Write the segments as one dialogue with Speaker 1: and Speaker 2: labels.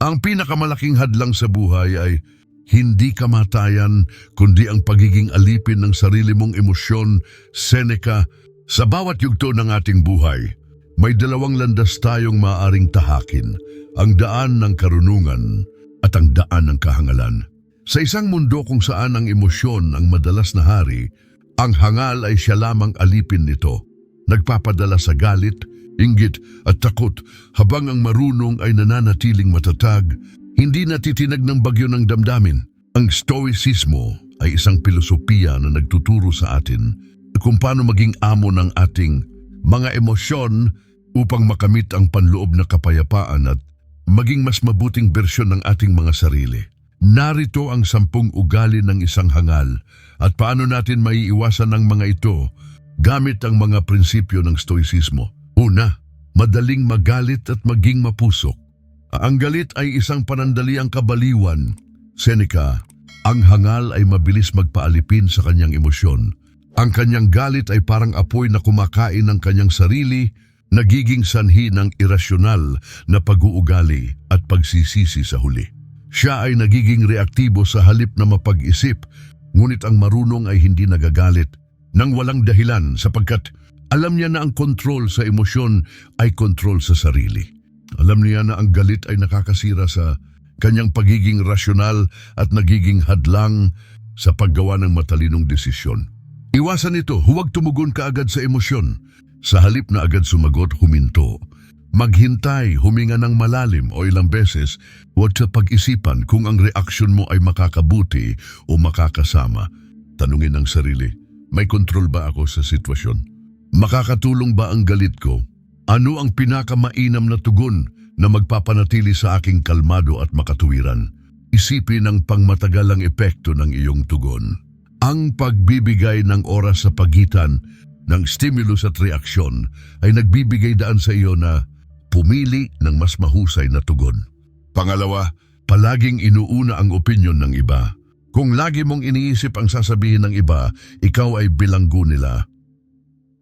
Speaker 1: Ang pinakamalaking hadlang sa buhay ay hindi kamatayan kundi ang pagiging alipin ng sarili mong emosyon, Seneca. Sa bawat yugto ng ating buhay, may dalawang landas tayong maaring tahakin, ang daan ng karunungan at ang daan ng kahangalan. Sa isang mundo kung saan ang emosyon ang madalas na hari, ang hangal ay siya lamang alipin nito. Nagpapadala sa galit, inggit at takot habang ang marunong ay nananatiling matatag, hindi natitinag ng bagyo ng damdamin. Ang stoicismo ay isang filosofiya na nagtuturo sa atin kung paano maging amo ng ating mga emosyon upang makamit ang panloob na kapayapaan at maging mas mabuting bersyon ng ating mga sarili. Narito ang sampung ugali ng isang hangal at paano natin maiiwasan ang mga ito gamit ang mga prinsipyo ng stoicismo. Una, madaling magalit at maging mapusok. Ang galit ay isang panandaliang kabaliwan. Seneca, ang hangal ay mabilis magpaalipin sa kanyang emosyon. Ang kanyang galit ay parang apoy na kumakain ng kanyang sarili, nagiging sanhi ng irasyonal na pag-uugali at pagsisisi sa huli. Siya ay nagiging reaktibo sa halip na mapag-isip, ngunit ang marunong ay hindi nagagalit nang walang dahilan sapagkat alam niya na ang kontrol sa emosyon ay kontrol sa sarili. Alam niya na ang galit ay nakakasira sa kanyang pagiging rasyonal at nagiging hadlang sa paggawa ng matalinong desisyon. Iwasan ito, huwag tumugon ka agad sa emosyon. Sa halip na agad sumagot, huminto. Maghintay, huminga ng malalim o ilang beses, huwag sa pag-isipan kung ang reaksyon mo ay makakabuti o makakasama. Tanungin ang sarili, may kontrol ba ako sa sitwasyon? Makakatulong ba ang galit ko? Ano ang pinakamainam na tugon na magpapanatili sa aking kalmado at makatuwiran? Isipin ang pangmatagalang epekto ng iyong tugon. Ang pagbibigay ng oras sa pagitan ng stimulus at reaksyon ay nagbibigay daan sa iyo na pumili ng mas mahusay na tugon. Pangalawa, palaging inuuna ang opinyon ng iba. Kung lagi mong iniisip ang sasabihin ng iba, ikaw ay bilanggo nila.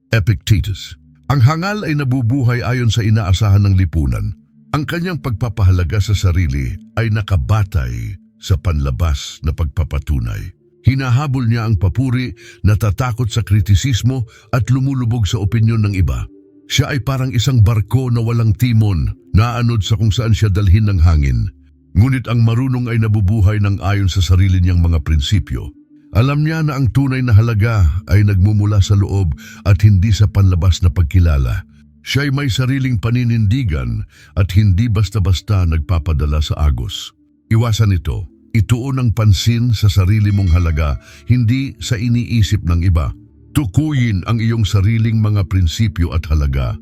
Speaker 1: Epictetus Ang hangal ay nabubuhay ayon sa inaasahan ng lipunan. Ang kanyang pagpapahalaga sa sarili ay nakabatay sa panlabas na pagpapatunay. Hinahabol niya ang papuri, natatakot sa kritisismo at lumulubog sa opinyon ng iba. Siya ay parang isang barko na walang timon, naanod sa kung saan siya dalhin ng hangin. Ngunit ang marunong ay nabubuhay ng ayon sa sarili niyang mga prinsipyo. Alam niya na ang tunay na halaga ay nagmumula sa loob at hindi sa panlabas na pagkilala. Siya ay may sariling paninindigan at hindi basta-basta nagpapadala sa agos. Iwasan ito. Ituon ang pansin sa sarili mong halaga, hindi sa iniisip ng iba. Tukuyin ang iyong sariling mga prinsipyo at halaga.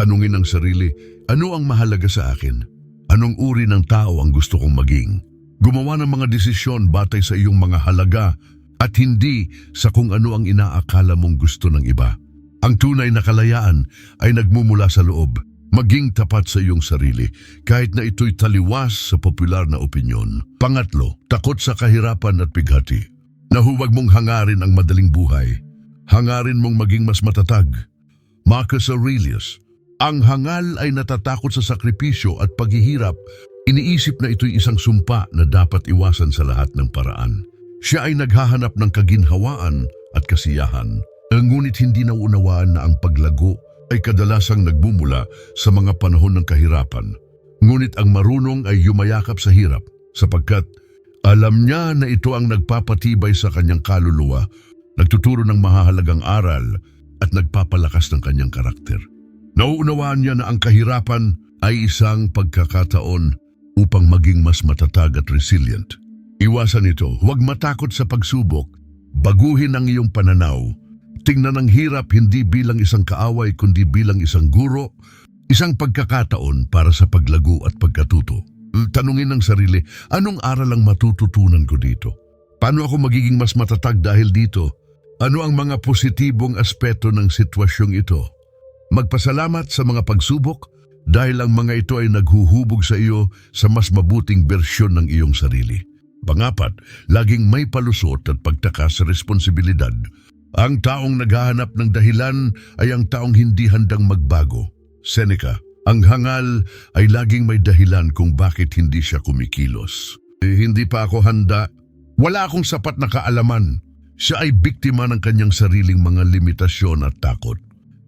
Speaker 1: Tanungin ang sarili, ano ang mahalaga sa akin? Anong uri ng tao ang gusto kong maging? Gumawa ng mga desisyon batay sa iyong mga halaga at hindi sa kung ano ang inaakala mong gusto ng iba. Ang tunay na kalayaan ay nagmumula sa loob, maging tapat sa iyong sarili kahit na ito'y taliwas sa popular na opinyon. Pangatlo, takot sa kahirapan at bighati. Na huwag mong hangarin ang madaling buhay. Hangarin mong maging mas matatag. Marcus Aurelius, ang hangal ay natatakot sa sakripisyo at paghihirap. Iniisip na ito'y isang sumpa na dapat iwasan sa lahat ng paraan. Siya ay naghahanap ng kaginhawaan at kasiyahan. Ngunit hindi naunawaan na ang paglago ay kadalasang nagmumula sa mga panahon ng kahirapan. Ngunit ang marunong ay yumayakap sa hirap sapagkat alam niya na ito ang nagpapatibay sa kanyang kaluluwa, nagtuturo ng mahahalagang aral at nagpapalakas ng kanyang karakter. Nauunawaan niya na ang kahirapan ay isang pagkakataon upang maging mas matatag at resilient. Iwasan ito, huwag matakot sa pagsubok, baguhin ang iyong pananaw, tingnan ang hirap hindi bilang isang kaaway kundi bilang isang guro, isang pagkakataon para sa paglago at pagkatuto. Tanungin ng sarili, anong aral ang matututunan ko dito? Paano ako magiging mas matatag dahil dito? Ano ang mga positibong aspeto ng sitwasyong ito? Magpasalamat sa mga pagsubok dahil ang mga ito ay naghuhubog sa iyo sa mas mabuting bersyon ng iyong sarili. Pangapat, laging may palusot at pagtaka sa responsibilidad. Ang taong naghahanap ng dahilan ay ang taong hindi handang magbago. Seneca, Ang hangal ay laging may dahilan kung bakit hindi siya kumikilos. Eh, hindi pa ako handa. Wala akong sapat na kaalaman. Siya ay biktima ng kanyang sariling mga limitasyon at takot.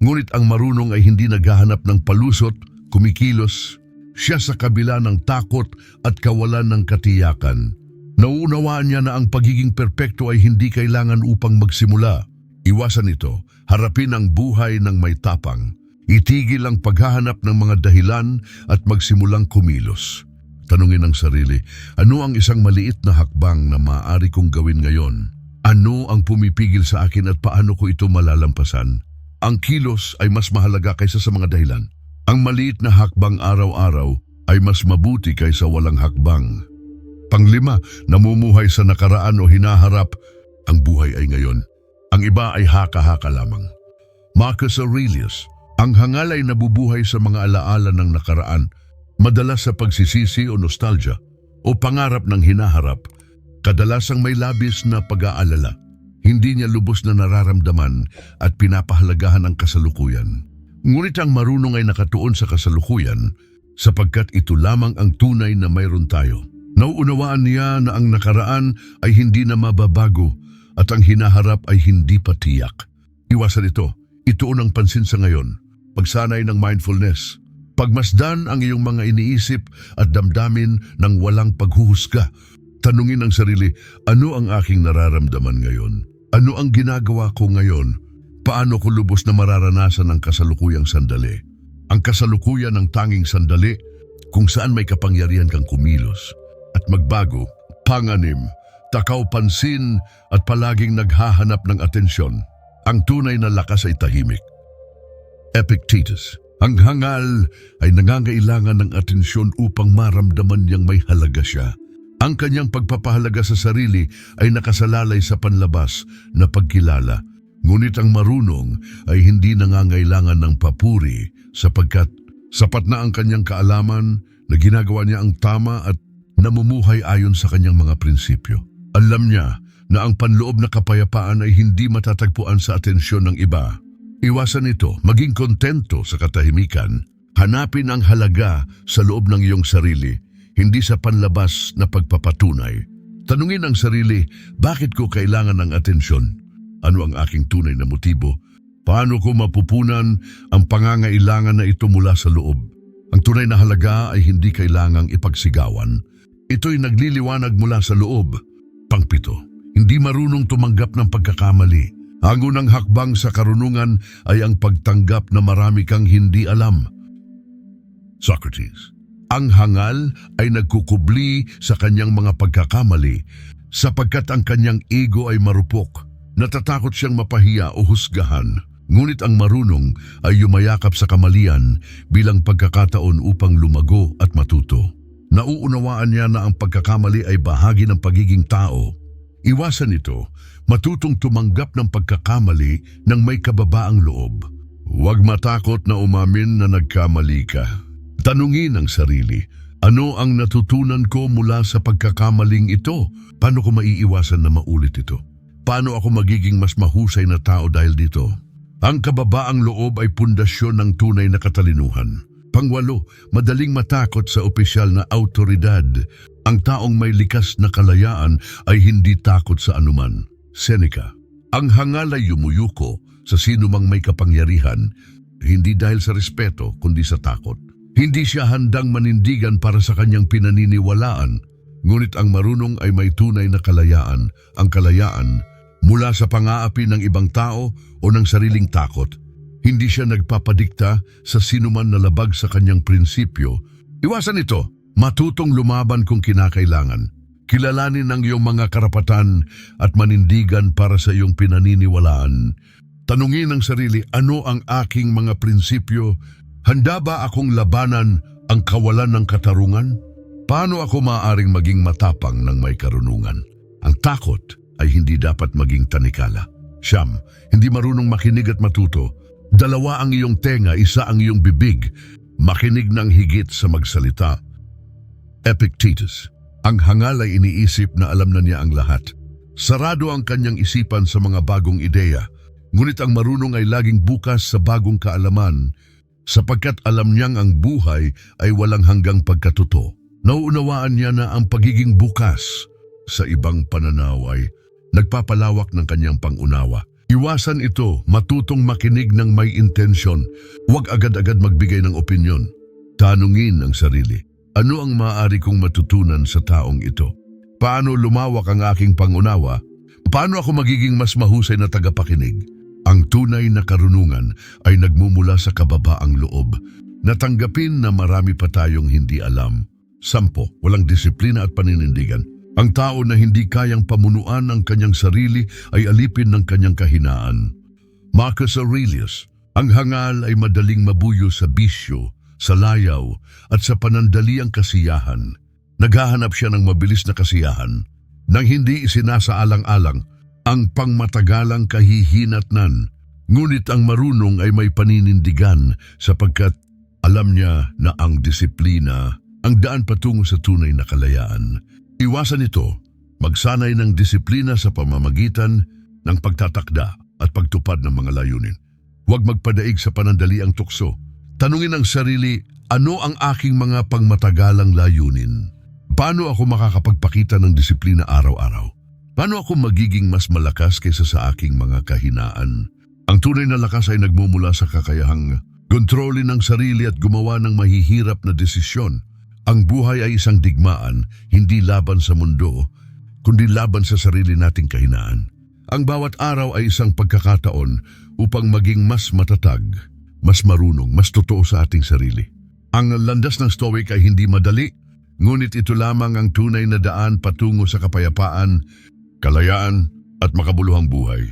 Speaker 1: Ngunit ang marunong ay hindi naghahanap ng palusot, kumikilos. Siya sa kabila ng takot at kawalan ng katiyakan. Nauunawaan niya na ang pagiging perpekto ay hindi kailangan upang magsimula. Iwasan ito, harapin ang buhay ng may tapang. Itigil ang paghahanap ng mga dahilan at magsimulang kumilos. Tanungin ang sarili, ano ang isang maliit na hakbang na maaari kong gawin ngayon? Ano ang pumipigil sa akin at paano ko ito malalampasan? Ang kilos ay mas mahalaga kaysa sa mga dahilan. Ang maliit na hakbang araw-araw ay mas mabuti kaysa walang hakbang. Panglima, namumuhay sa nakaraan o hinaharap, ang buhay ay ngayon. Ang iba ay haka-haka lamang. Marcus Aurelius, ang hangal ay nabubuhay sa mga alaala ng nakaraan, madalas sa pagsisisi o nostalgia, o pangarap ng hinaharap, kadalasang may labis na pag-aalala. Hindi niya lubos na nararamdaman at pinapahalagahan ang kasalukuyan. Ngunit ang marunong ay nakatuon sa kasalukuyan sapagkat ito lamang ang tunay na mayroon tayo. Nauunawaan niya na ang nakaraan ay hindi na mababago at ang hinaharap ay hindi pa tiyak. Iwasan ito. Ituon ang pansin sa ngayon. Pagsanay ng mindfulness. Pagmasdan ang iyong mga iniisip at damdamin ng walang paghuhusga. Tanungin ang sarili, ano ang aking nararamdaman ngayon? Ano ang ginagawa ko ngayon? Paano ko lubos na mararanasan ang kasalukuyang sandali? Ang kasalukuyan ng tanging sandali kung saan may kapangyarihan kang kumilos at magbago, panganim, takaw pansin at palaging naghahanap ng atensyon. Ang tunay na lakas ay tahimik. Epictetus, ang hangal ay nangangailangan ng atensyon upang maramdaman niyang may halaga siya. Ang kanyang pagpapahalaga sa sarili ay nakasalalay sa panlabas na pagkilala. Ngunit ang marunong ay hindi nangangailangan ng papuri sapagkat sapat na ang kanyang kaalaman na ginagawa niya ang tama at namumuhay ayon sa kanyang mga prinsipyo. Alam niya na ang panloob na kapayapaan ay hindi matatagpuan sa atensyon ng iba. Iwasan ito, maging kontento sa katahimikan. Hanapin ang halaga sa loob ng iyong sarili, hindi sa panlabas na pagpapatunay. Tanungin ang sarili, bakit ko kailangan ng atensyon? Ano ang aking tunay na motibo? Paano ko mapupunan ang pangangailangan na ito mula sa loob? Ang tunay na halaga ay hindi kailangang ipagsigawan. Ito'y nagliliwanag mula sa loob. Pangpito, hindi marunong tumanggap ng pagkakamali. Ang unang hakbang sa karunungan ay ang pagtanggap na marami kang hindi alam. Socrates, ang hangal ay nagkukubli sa kanyang mga pagkakamali sapagkat ang kanyang ego ay marupok. Natatakot siyang mapahiya o husgahan. Ngunit ang marunong ay yumayakap sa kamalian bilang pagkakataon upang lumago at matuto. Nauunawaan niya na ang pagkakamali ay bahagi ng pagiging tao. Iwasan ito, matutong tumanggap ng pagkakamali ng may kababaang loob. Huwag matakot na umamin na nagkamali ka. Tanungin ang sarili, ano ang natutunan ko mula sa pagkakamaling ito? Paano ko maiiwasan na maulit ito? Paano ako magiging mas mahusay na tao dahil dito? Ang kababaang loob ay pundasyon ng tunay na katalinuhan. Pangwalo, madaling matakot sa opisyal na autoridad. Ang taong may likas na kalayaan ay hindi takot sa anuman. Seneca, ang hangal ay yumuyuko sa sino mang may kapangyarihan, hindi dahil sa respeto kundi sa takot. Hindi siya handang manindigan para sa kanyang pinaniniwalaan, ngunit ang marunong ay may tunay na kalayaan. Ang kalayaan mula sa pangaapi ng ibang tao o ng sariling takot. Hindi siya nagpapadikta sa sinuman na labag sa kanyang prinsipyo. Iwasan ito, matutong lumaban kung kinakailangan. Kilalanin ang iyong mga karapatan at manindigan para sa iyong pinaniniwalaan. Tanungin ang sarili, ano ang aking mga prinsipyo? Handa ba akong labanan ang kawalan ng katarungan? Paano ako maaaring maging matapang ng may karunungan? Ang takot ay hindi dapat maging tanikala. Siyam, hindi marunong makinig at matuto. Dalawa ang iyong tenga, isa ang iyong bibig. Makinig ng higit sa magsalita. Epictetus, ang hangal ay iniisip na alam na niya ang lahat. Sarado ang kanyang isipan sa mga bagong ideya, ngunit ang marunong ay laging bukas sa bagong kaalaman. sapagkat alam niyang ang buhay ay walang hanggang pagkatuto. Nauunawaan niya na ang pagiging bukas sa ibang pananaw ay nagpapalawak ng kanyang pangunawa. Iwasan ito, matutong makinig ng may intensyon. Huwag agad-agad magbigay ng opinyon. Tanungin ang sarili. Ano ang maaari kong matutunan sa taong ito? Paano lumawak ang aking pangunawa? Paano ako magiging mas mahusay na tagapakinig? Ang tunay na karunungan ay nagmumula sa kababaang loob. Natanggapin na marami pa tayong hindi alam. Sampo, walang disiplina at paninindigan. Ang tao na hindi kayang pamunuan ang kanyang sarili ay alipin ng kanyang kahinaan. Marcus Aurelius, ang hangal ay madaling mabuyo sa bisyo, sa layaw, at sa panandaliang kasiyahan. Naghahanap siya ng mabilis na kasiyahan nang hindi isinasaalang-alang ang pangmatagalang kahihinatnan. Ngunit ang marunong ay may paninindigan sapagkat alam niya na ang disiplina ang daan patungo sa tunay na kalayaan. Iwasan ito, magsanay ng disiplina sa pamamagitan ng pagtatakda at pagtupad ng mga layunin. Huwag magpadaig sa panandaliang tukso. Tanungin ang sarili, ano ang aking mga pangmatagalang layunin? Paano ako makakapagpakita ng disiplina araw-araw? Paano ako magiging mas malakas kaysa sa aking mga kahinaan? Ang tunay na lakas ay nagmumula sa kakayahang kontrolin ang sarili at gumawa ng mahihirap na desisyon. Ang buhay ay isang digmaan, hindi laban sa mundo, kundi laban sa sarili nating kahinaan. Ang bawat araw ay isang pagkakataon upang maging mas matatag, mas marunong, mas totoo sa ating sarili. Ang landas ng Stoic ay hindi madali, ngunit ito lamang ang tunay na daan patungo sa kapayapaan, kalayaan at makabuluhang buhay.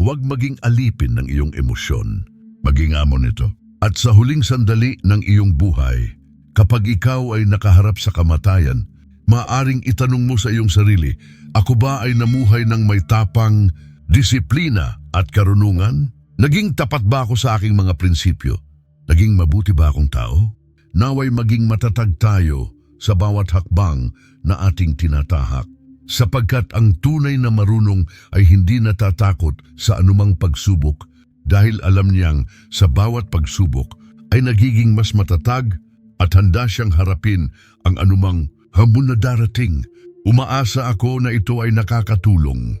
Speaker 1: Huwag maging alipin ng iyong emosyon, maging amo nito. At sa huling sandali ng iyong buhay, kapag ikaw ay nakaharap sa kamatayan, maaring itanong mo sa iyong sarili, ako ba ay namuhay ng may tapang, disiplina at karunungan? Naging tapat ba ako sa aking mga prinsipyo? Naging mabuti ba akong tao? Naway maging matatag tayo sa bawat hakbang na ating tinatahak sapagkat ang tunay na marunong ay hindi natatakot sa anumang pagsubok dahil alam niyang sa bawat pagsubok ay nagiging mas matatag at handa siyang harapin ang anumang hamon na darating. Umaasa ako na ito ay nakakatulong